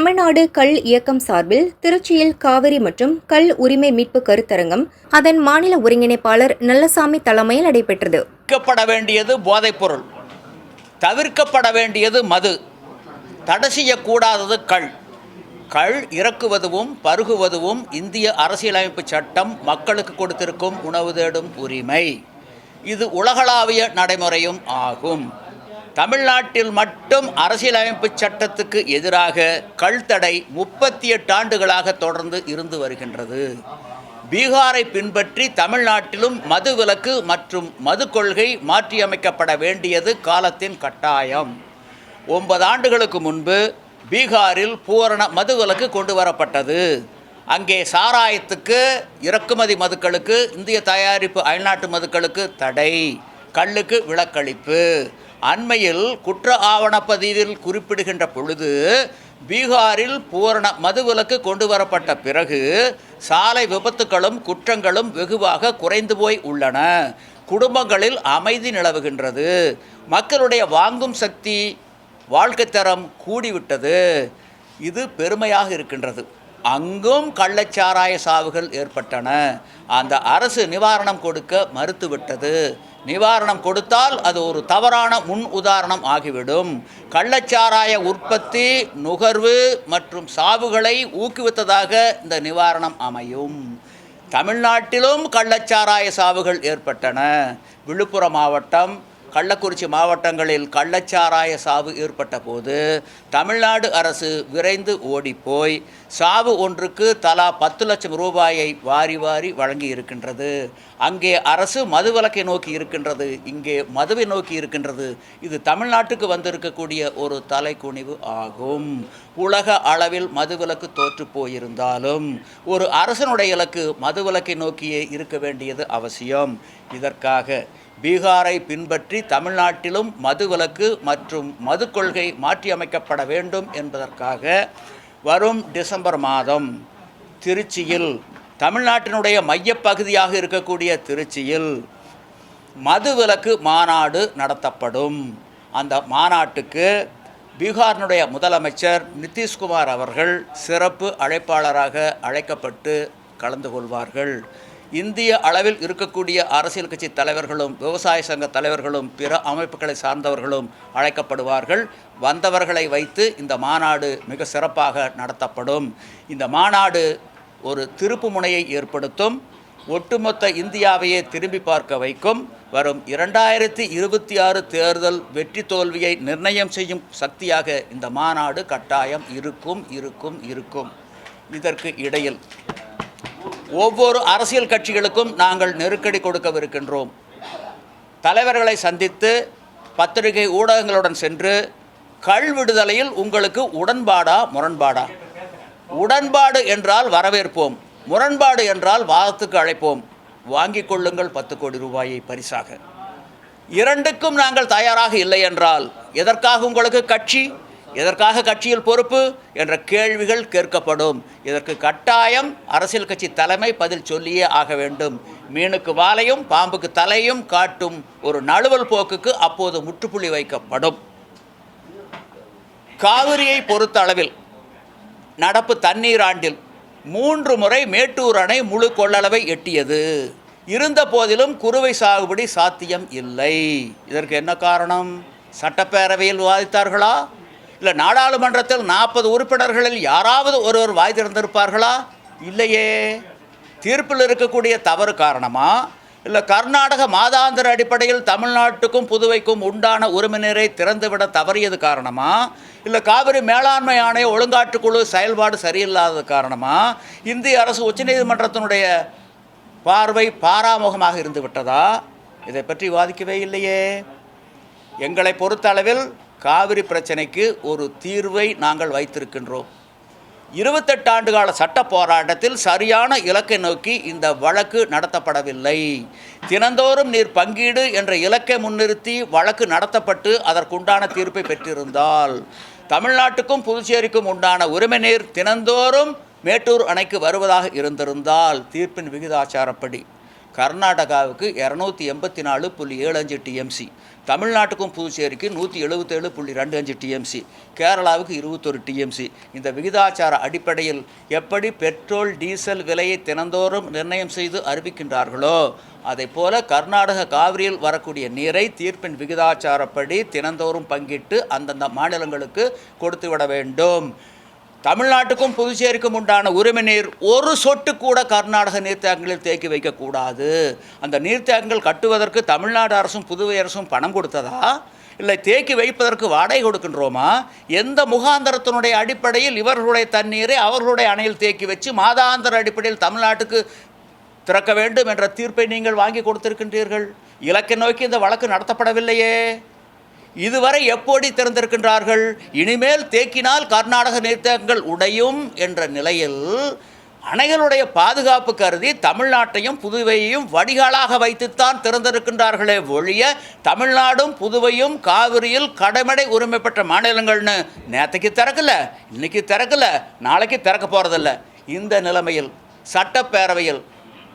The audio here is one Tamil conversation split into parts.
தமிழ்நாடு கல் இயக்கம் சார்பில் திருச்சியில் காவிரி மற்றும் கல் உரிமை மீட்பு கருத்தரங்கம் அதன் மாநில ஒருங்கிணைப்பாளர் நல்லசாமி தலைமையில் நடைபெற்றது. தவிர்க்கப்பட வேண்டியது போதைப்பொருள். தவிர்க்கப்பட வேண்டியது மது. தடை செய்யக்கூடாதது கல். கள் இறக்குவதும் பருகுவதும் இந்திய அரசியலமைப்பு சட்டம் மக்களுக்கு கொடுத்திருக்கும் உணவு தேடும் உரிமை. இது உலகளாவிய நடைமுறையும் ஆகும். தமிழ்நாட்டில் மட்டும் அரசியலமைப்பு சட்டத்துக்கு எதிராக கல்தடை முப்பத்தி எட்டு ஆண்டுகளாக தொடர்ந்து இருந்து வருகின்றது. பீகாரை பின்பற்றி தமிழ்நாட்டிலும் மது விலக்கு மற்றும் மது கொள்கை மாற்றியமைக்கப்பட வேண்டியது காலத்தின் கட்டாயம். ஒன்பது ஆண்டுகளுக்கு முன்பு பீகாரில் பூரண மது விலக்கு கொண்டு வரப்பட்டது. அங்கே சாராயத்துக்கு இறக்குமதி மதுக்களுக்கு இந்திய தயாரிப்பு அயல்நாட்டு மதுக்களுக்கு தடை. கல்லுக்கு விலக்களிப்பு அண்மையில் குற்ற ஆவணப்பதிவில் குறிப்பிடுகின்ற பொழுது பீகாரில் பூரண மதுவிலக்கு கொண்டு வரப்பட்ட பிறகு சாலை விபத்துகளும் குற்றங்களும் வெகுவாக குறைந்து போய் உள்ளன. குடும்பங்களில் அமைதி நிலவுகின்றது. மக்களுடைய வாங்கும் சக்தி வாழ்க்கை தரம் கூடிவிட்டது. இது பெருமையாக இருக்கின்றது. அங்கும் கள்ளச்சாராய சாவுகள் ஏற்பட்டன. அந்த அரசு நிவாரணம் கொடுக்க மறுத்துவிட்டது. நிவாரணம் கொடுத்தால் அது ஒரு தவறான முன் உதாரணம் ஆகிவிடும். கள்ளச்சாராய உற்பத்தி நுகர்வு மற்றும் சாவுகளை ஊக்குவித்ததாக இந்த நிவாரணம் அமையும். தமிழ்நாட்டிலும் கள்ளச்சாராய சாவுகள் ஏற்பட்டன. விழுப்புரம் மாவட்டம் கள்ளக்குறிச்சி மாவட்டங்களில் கள்ளச்சாராய சாவு ஏற்பட்ட போது தமிழ்நாடு அரசு விரைந்து ஓடிப்போய் சாவு ஒன்றுக்கு தலா பத்து லட்சம் ரூபாயை வாரி வாரி வழங்கி இருக்கின்றது. அங்கே அரசு மது மதுவிலக்கை நோக்கி இருக்கின்றது. இங்கே மதுவை நோக்கி இருக்கின்றது. இது தமிழ்நாட்டுக்கு வந்திருக்கக்கூடிய ஒரு தலைக்குனிவு ஆகும். உலக அளவில் மதுவிலக்கு தோற்று போயிருந்தாலும் ஒரு அரசனுடைய இலக்கு மதுவிலக்கை நோக்கியே இருக்க வேண்டியது அவசியம். இதற்காக பீகாரை பின்பற்றி தமிழ்நாட்டிலும் மதுவிலக்கு மற்றும் மது கொள்கை மாற்றியமைக்கப்பட வேண்டும் என்பதற்காக வரும் டிசம்பர் மாதம் திருச்சியில் தமிழ்நாட்டினுடைய மையப்பகுதியாக இருக்கக்கூடிய திருச்சியில் மதுவிலக்கு மாநாடு நடத்தப்படும். அந்த மாநாட்டுக்கு பீகாரினுடைய முதலமைச்சர் நிதிஷ்குமார் அவர்கள் சிறப்பு அழைப்பாளராக அழைக்கப்பட்டு கலந்து கொள்வார்கள். இந்திய அளவில் இருக்கக்கூடிய அரசியல் கட்சி தலைவர்களும் விவசாய சங்க தலைவர்களும் பிற அமைப்புகளை சார்ந்தவர்களும் அழைக்கப்படுவார்கள். வந்தவர்களை வைத்து இந்த மாநாடு மிக சிறப்பாக நடத்தப்படும். இந்த மாநாடு ஒரு திருப்பு முனையை ஏற்படுத்தும். ஒட்டுமொத்த இந்தியாவையே திரும்பி பார்க்க வைக்கும். வரும் இரண்டாயிரத்தி இருபத்தி ஆறு தேர்தல் வெற்றி தோல்வியை நிர்ணயம் செய்யும் சக்தியாக இந்த மாநாடு கட்டாயம் இருக்கும் இருக்கும் இருக்கும். இதற்கு இடையில் ஒவ்வொரு அரசியல் கட்சிகளுக்கும் நாங்கள் நெருக்கடி கொடுக்கவிருக்கின்றோம். தலைவர்களை சந்தித்து பத்திரிகை ஊடகங்களுடன் சென்று கள் விடுதலையில் உங்களுக்கு உடன்பாடா முரண்பாடா? உடன்பாடு என்றால் வரவேற்போம். முரண்பாடு என்றால் வாதத்துக்கு அழைப்போம். வாங்கிக் கொள்ளுங்கள் பத்து கோடி ரூபாயை பரிசாக. இரண்டுக்கும் நாங்கள் தயாராக இல்லை என்றால் எதற்காக உங்களுக்கு கட்சி? எதற்காக கட்சியில் பொறுப்பு என்ற கேள்விகள் கேட்கப்படும். இதற்கு கட்டாயம் அரசியல் கட்சி தலைமை பதில் சொல்லியே ஆக வேண்டும். மீனுக்கு வாலையும் பாம்புக்கு தலையும் காட்டும் ஒரு நழுவல் போக்குக்கு அப்போது முற்றுப்புள்ளி வைக்கப்படும். காவிரியை பொறுத்த அளவில் நடப்பு தண்ணீர் ஆண்டில் மூன்று முறை மேட்டூர் அணை முழு கொள்ளளவை எட்டியது. இருந்த போதிலும் குறுவை சாகுபடி சாத்தியம் இல்லை. இதற்கு என்ன காரணம்? சட்டப்பேரவையில் விவாதித்தார்களா இல்லை நாடாளுமன்றத்தில் நாற்பது உறுப்பினர்களில் யாராவது ஒருவர் வாய் திறந்திருப்பார்களா? இல்லையே. தீர்ப்பில் இருக்கக்கூடிய தவறு காரணமா? இல்லை கர்நாடக மாதாந்திர அடிப்படையில் தமிழ்நாட்டுக்கும் புதுவைக்கும் உண்டான உரிமையினரை திறந்துவிட தவறியது காரணமா? இல்லை காவிரி மேலாண்மை ஆணைய ஒழுங்காற்றுக்குழு செயல்பாடு சரியில்லாதது காரணமா? இந்திய அரசு உச்சநீதிமன்றத்தினுடைய பார்வை பாராமுகமாக இருந்து விட்டதா? இதை பற்றி வாதிக்கவே இல்லையே. எங்களை பொறுத்தளவில் காவிரி பிரச்சனைக்கு ஒரு தீர்வை நாங்கள் வைத்திருக்கின்றோம். இருபத்தெட்டு ஆண்டு கால சட்ட போராட்டத்தில் சரியான இலக்கை நோக்கி இந்த வழக்கு நடத்தப்படவில்லை. தினந்தோறும் நீர் பங்கீடு என்ற இலக்கை முன்னிறுத்தி வழக்கு நடத்தப்பட்டு அதற்குண்டான தீர்ப்பை பெற்றிருந்தால் தமிழ்நாட்டுக்கும் புதுச்சேரிக்கும் உண்டான உரிமை நீர் தினந்தோறும் மேட்டூர் அணைக்கு வருவதாக இருந்திருந்தால் தீர்ப்பின் விகிதாச்சாரப்படி. கர்நாடகாவுக்கு இரநூத்தி எண்பத்தி நாலு புள்ளி ஏழு அஞ்சு டிஎம்சி தமிழ்நாட்டுக்கும் புதுச்சேரிக்கு நூற்றி எழுபத்தேழு புள்ளி ரெண்டு அஞ்சு டிஎம்சி கேரளாவுக்கு இருபத்தொரு டிஎம்சி இந்த விகிதாச்சார அடிப்படையில் எப்படி பெட்ரோல் டீசல் விலையை தினந்தோறும் நிர்ணயம் செய்து அறிவிக்கின்றார்களோ அதை போல கர்நாடக காவிரியில் வரக்கூடிய நீரை தீர்ப்பின் விகிதாச்சாரப்படி தினந்தோறும் பங்கிட்டு அந்தந்த மாநிலங்களுக்கு கொடுத்து விட வேண்டும். தமிழ்நாட்டுக்கும் புதுச்சேரிக்கும் உண்டான உரிமை நீர் ஒரு சொட்டு கூட கர்நாடக நீர்த்தேக்கங்களில் தேக்கி வைக்கக்கூடாது. அந்த நீர்த்தேக்கங்கள் கட்டுவதற்கு தமிழ்நாடு அரசும் புதுவை அரசும் பணம் கொடுத்ததா? இல்லை தேக்கி வைப்பதற்கு வாடகை கொடுக்கின்றோமா? எந்த முகாந்தரத்தினுடைய அடிப்படையில் இவர்களுடைய தண்ணீரை அவர்களுடைய அணையில் தேக்கி வச்சு மாதாந்திர அடிப்படையில் தமிழ்நாட்டுக்கு திறக்க வேண்டும் என்ற தீர்ப்பை நீங்கள் வாங்கி கொடுத்திருக்கின்றீர்கள்? இலக்கை நோக்கி இந்த வழக்கு நடத்தப்படவில்லையே. இதுவரை எப்படி திறந்திருக்கின்றார்கள்? இனிமேல் தேக்கினால் கர்நாடக நீர்த்தேக்கங்கள் உடையும் என்ற நிலையில் அணைகளுடைய பாதுகாப்பு கருதி தமிழ்நாட்டையும் புதுவையையும் வடிகாலாக வைத்துத்தான் திறந்திருக்கின்றார்களே ஒழிய தமிழ்நாடும் புதுவையும் காவிரியில் கடமடை உரிமை பெற்ற மாநிலங்கள்னு நேற்றுக்கு திறக்கல இன்னைக்கு திறக்கல நாளைக்கு திறக்க போகிறதில்ல இந்த நிலைமையில் சட்டப்பேரவையில்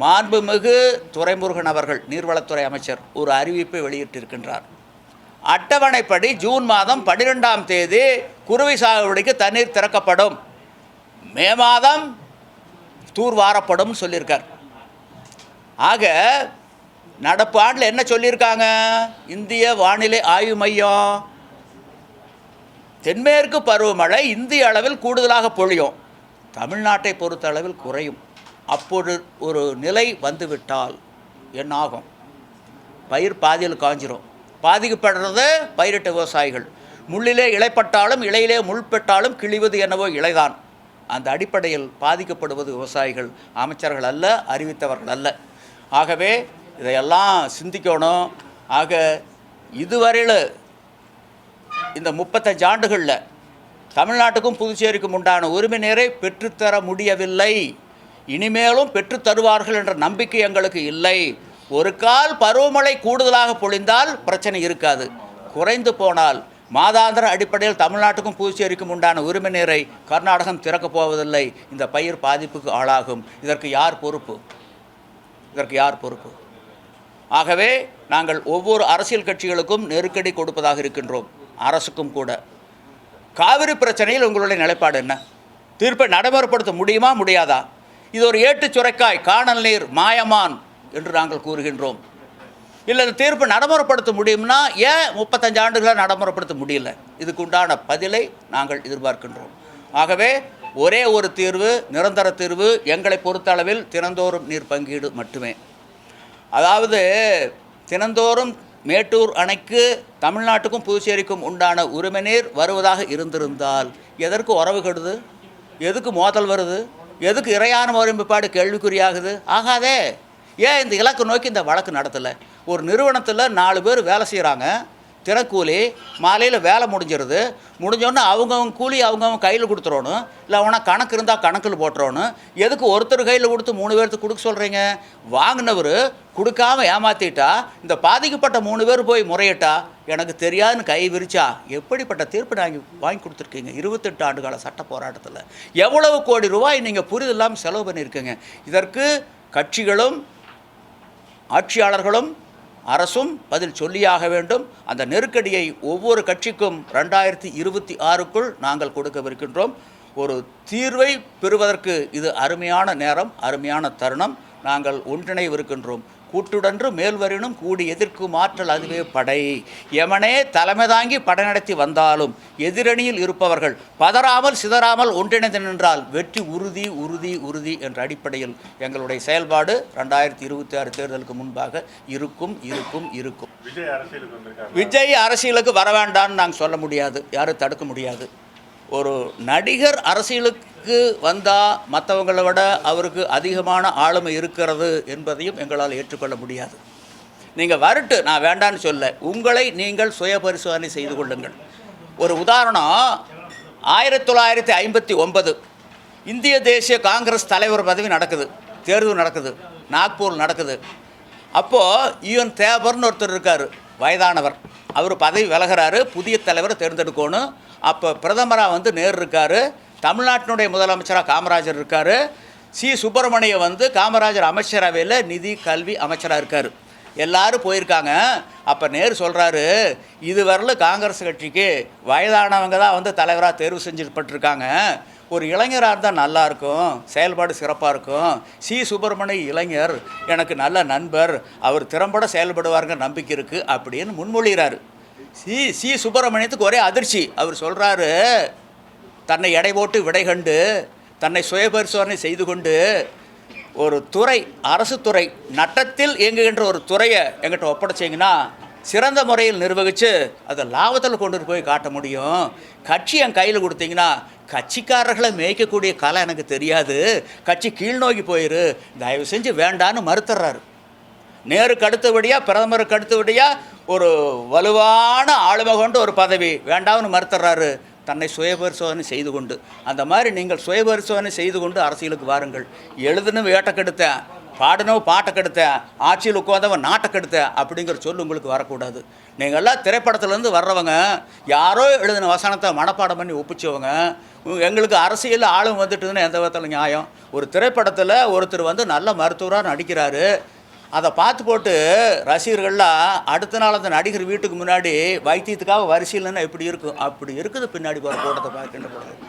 மாண்புமிகு துரைமுருகன் அவர்கள் நீர்வளத்துறை அமைச்சர் ஒரு அறிவிப்பை வெளியிட்டிருக்கின்றார். அட்டவணைப்படி ஜூன் மாதம் பன்னிரெண்டாம் தேதி குருவை சாகுபடிக்கு தண்ணீர் திறக்கப்படும். மே மாதம் தூர்வாரப்படும் சொல்லியிருக்கார். ஆக நடப்பு ஆண்டில் என்ன சொல்லியிருக்காங்க? இந்திய வானிலை ஆய்வு மையம். தென்மேற்கு பருவமழை இந்திய அளவில் கூடுதலாக பொழியும். தமிழ்நாட்டை பொறுத்த அளவில் குறையும். அப்போது ஒரு நிலை வந்துவிட்டால் என்னாகும்? பயிர் பாதியில் காஞ்சிரும். பாதிக்கப்படுறது பயிரிட்ட விவசாயிகள். முள்ளிலே இலைப்பட்டாலும் இலையிலே முள்பட்டாலும் கிழிவது என்னவோ இலைதான். அந்த அடிப்படையில் பாதிக்கப்படுவது விவசாயிகள். அமைச்சர்கள் அல்ல அறிவித்தவர்கள் அல்ல. ஆகவே இதையெல்லாம் சிந்திக்கணும். ஆக இதுவரையில் இந்த முப்பத்தஞ்சு ஆண்டுகளில் தமிழ்நாட்டுக்கும் புதுச்சேரிக்கும் உண்டான உரிமை பெற்றுத்தர முடியவில்லை. இனிமேலும் பெற்றுத்தருவார்கள் என்ற நம்பிக்கை எங்களுக்கு இல்லை. ஒரு கால் பருவமழை கூடுதலாக பொழிந்தால் பிரச்சனை இருக்காது. குறைந்து போனால் மாதாந்திர அடிப்படையில் தமிழ்நாட்டுக்கும் புதுச்சேரிக்கும் உண்டான உரிமை நீரை கர்நாடகம் திறக்கப் போவதில்லை. இந்த பயிர் பாதிப்புக்கு ஆளாகும். இதற்கு யார் பொறுப்பு? இதற்கு யார் பொறுப்பு? ஆகவே நாங்கள் ஒவ்வொரு அரசியல் கட்சிகளுக்கும் நெருக்கடி கொடுப்பதாக இருக்கின்றோம். அரசுக்கும் கூட. காவிரி பிரச்சனையில் உங்களுடைய நிலைப்பாடு என்ன? தீர்ப்பை நடைமுறைப்படுத்த முடியுமா? முடியாதா? இது ஒரு ஏட்டுச் சுரைக்காய் காணல் நீர் மாயமான் என்று நாங்கள் கூறுகின்றோம். இல்லை இந்த தீர்ப்பு நடைமுறைப்படுத்த முடியும்னா ஏன் முப்பத்தஞ்சு ஆண்டுகளாக நடைமுறைப்படுத்த முடியல? இதுக்கு உண்டான பதிலை நாங்கள் எதிர்பார்க்கின்றோம். ஆகவே ஒரே ஒரு தீர்வு நிரந்தர தீர்வு எங்களை பொறுத்தளவில் தினந்தோறும் நீர் பங்கீடு மட்டுமே. அதாவது தினந்தோறும் மேட்டூர் அணைக்கு தமிழ்நாட்டுக்கும் புதுச்சேரிக்கும் உண்டான உரிமை நீர் வருவதாக இருந்திருந்தால் எதற்கு உறவு கெடுது? எதுக்கு மோதல் வருது? எதுக்கு இறையான ஒருமைப்பாடு கேள்விக்குறியாகுது? ஆகாதே. ஏன் இந்த இலக்கு நோக்கி இந்த வழக்கு நடத்தலை? ஒரு நிறுவனத்தில் நாலு பேர் வேலை செய்கிறாங்க தினக்கூலி மாலையில் வேலை முடிஞ்சிருது. முடிஞ்சோடனே அவங்கவுங்க கூலி அவங்கவுங்க கையில் கொடுத்துறோணும் இல்லை அவனா கணக்கு இருந்தால் கணக்கில் போட்டுறோணும் எதுக்கு ஒருத்தர் கையில் கொடுத்து மூணு பேர்த்துக்கு கொடுக்க சொல்கிறீங்க வாங்கினவர் கொடுக்காம ஏமாற்றிட்டா இந்த பாதிக்கப்பட்ட மூணு பேர் போய் முறையிட்டா? எனக்கு தெரியாதுன்னு கை விரிச்சா? எப்படிப்பட்ட தீர்ப்பு நாங்கள் வாங்கி கொடுத்துருக்கீங்க? இருபத்தெட்டு ஆண்டுகால சட்ட போராட்டத்தில். எவ்வளவு கோடி ரூபாய் நீங்கள் புரிதல் இல்லாமல் செலவு பண்ணியிருக்கீங்க? இதற்கு கட்சிகளும் ஆட்சியாளர்களும் அரசும் பதில் சொல்லியாக வேண்டும். அந்த நெருக்கடியை ஒவ்வொரு கட்சிக்கும் ரெண்டாயிரத்தி இருபத்தி ஆறுக்குள் நாங்கள் கொடுக்கவிருக்கின்றோம். ஒரு தீர்வை பெறுவதற்கு இது அருமையான நேரம் அருமையான தருணம். நாங்கள் ஒன்றிணைவிருக்கின்றோம். கூட்டுடன்று மேல்வரினும் கூடி எதிர்க்கும் ஆற்றல் அதுவே படை. எமனே தலைமை தாங்கி படை நடத்தி வந்தாலும் எதிரணியில் இருப்பவர்கள் பதறாமல் சிதறாமல் ஒன்றிணைந்து நின்றால் வெற்றி உறுதி உறுதி உறுதி என்ற அடிப்படையில் எங்களுடைய செயல்பாடு ரெண்டாயிரத்தி இருபத்தி ஆறு தேர்தலுக்கு முன்பாக இருக்கும் இருக்கும் இருக்கும். விஜய் அரசியலுக்கு வர வேண்டாம்னு நாங்கள் சொல்ல முடியாது. யாரும் தடுக்க முடியாது. ஒரு நடிகர் அரசியலுக்கு வந்தால் மற்றவங்களை விட அவருக்கு அதிகமான ஆளுமை இருக்கிறது என்பதையும் எங்களால் ஏற்றுக்கொள்ள முடியாது. நீங்கள் வரட்டு நான் வேண்டான்னு சொல்ல. உங்களை நீங்கள் சுய பரிசோதனை செய்து கொள்ளுங்கள். ஒரு உதாரணம் ஆயிரத்தி தொள்ளாயிரத்தி ஐம்பத்தி ஒன்பது இந்திய தேசிய காங்கிரஸ் தலைவர் பதவி நடக்குது தேர்தல் நடக்குது நாக்பூர் நடக்குது. அப்போது ஈவன் தேபர்னு ஒருத்தர் இருக்கார் வயதானவர். அவர் பதவி விலகிறாரு புதிய தலைவரை தேர்ந்தெடுக்கணும் அப்போ பிரதமராக வந்து நேரு இருக்கார் தமிழ்நாட்டினுடைய முதலமைச்சராக காமராஜர் இருக்கார் சி சுப்பிரமணிய வந்து காமராஜர் அமைச்சரவையில் நிதி கல்வி அமைச்சராக இருக்கார். எல்லாரும் போயிருக்காங்க. அப்போ நேரு சொல்கிறாரு இதுவரையிலும் காங்கிரஸ் கட்சிக்கு வயதானவங்க தான் வந்து தலைவராக தேர்வு செஞ்சுப்பட்டிருக்காங்க ஒரு இளைஞராக இருந்தால் நல்லாயிருக்கும் செயல்பாடு சிறப்பாக இருக்கும். சி சுப்பிரமணிய இளைஞர் எனக்கு நல்ல நண்பர் அவர் திறம்பட செயல்படுவாருங்க நம்பிக்கை இருக்குது அப்படின்னு முன்மொழிகிறாரு. சி சி சுப்பிரமணியத்துக்கு ஒரே அதிர்ச்சி. அவர் சொல்கிறாரு தன்னை எடை போட்டு விடை கண்டு தன்னை சுயபரிசோதனை செய்து கொண்டு ஒரு துறை அரசு துறை நட்டத்தில் இயங்குகின்ற ஒரு துறையை எங்கிட்ட ஒப்படைச்சிங்கன்னா சிறந்த முறையில் நிர்வகித்து அதை லாபத்தில் கொண்டு போய் காட்ட முடியும். கட்சி என் கையில் கொடுத்தீங்கன்னா கட்சிக்காரர்களை மேய்க்கக்கூடிய கலை எனக்கு தெரியாது. கட்சி கீழ் நோக்கி போயிரு. தயவு செஞ்சு வேண்டான்னு மறுத்துறாரு. நேருக்கு அடுத்தபடியாக பிரதமருக்கு அடுத்தபடியாக ஒரு வலுவான ஆளுமை கொண்டு ஒரு பதவி. வேண்டாம்னு மறுத்துறாரு. தன்னை சுயபரிசோதனை செய்து கொண்டு. அந்த மாதிரி நீங்கள் சுயபரிசோதனை செய்து கொண்டு அரசியலுக்கு வாருங்கள். எழுதுனும் வேட்டை கெடுத்தேன். பாடணும் பாட்டை கெடுத்த ஆட்சியில் உட்காந்தவன் நாட்டை கெடுத்த அப்படிங்கிற சொல் உங்களுக்கு வரக்கூடாது. நீங்கள்லாம் திரைப்படத்துலேருந்து வர்றவங்க யாரோ எழுதின வசனத்தை மனப்பாடம் பண்ணி ஒப்பிச்சவங்க எங்களுக்கு அரசியல் ஆளும் வந்துட்டுதுன்னு எந்த விதத்தில் நியாயம்? ஒரு திரைப்படத்தில் ஒருத்தர் வந்து நல்ல மருத்துவராக நடிக்கிறாரு. அதை பார்த்து போட்டு ரசிகர்கள்லாம் அடுத்த நாள் அந்த நடிகர் வீட்டுக்கு முன்னாடி வைத்தியத்துக்காக வரிசையில்னா எப்படி இருக்கும்? அப்படி இருக்குது பின்னாடி போகிற கூட்டத்தை பார்க்கின்ற பொழுது.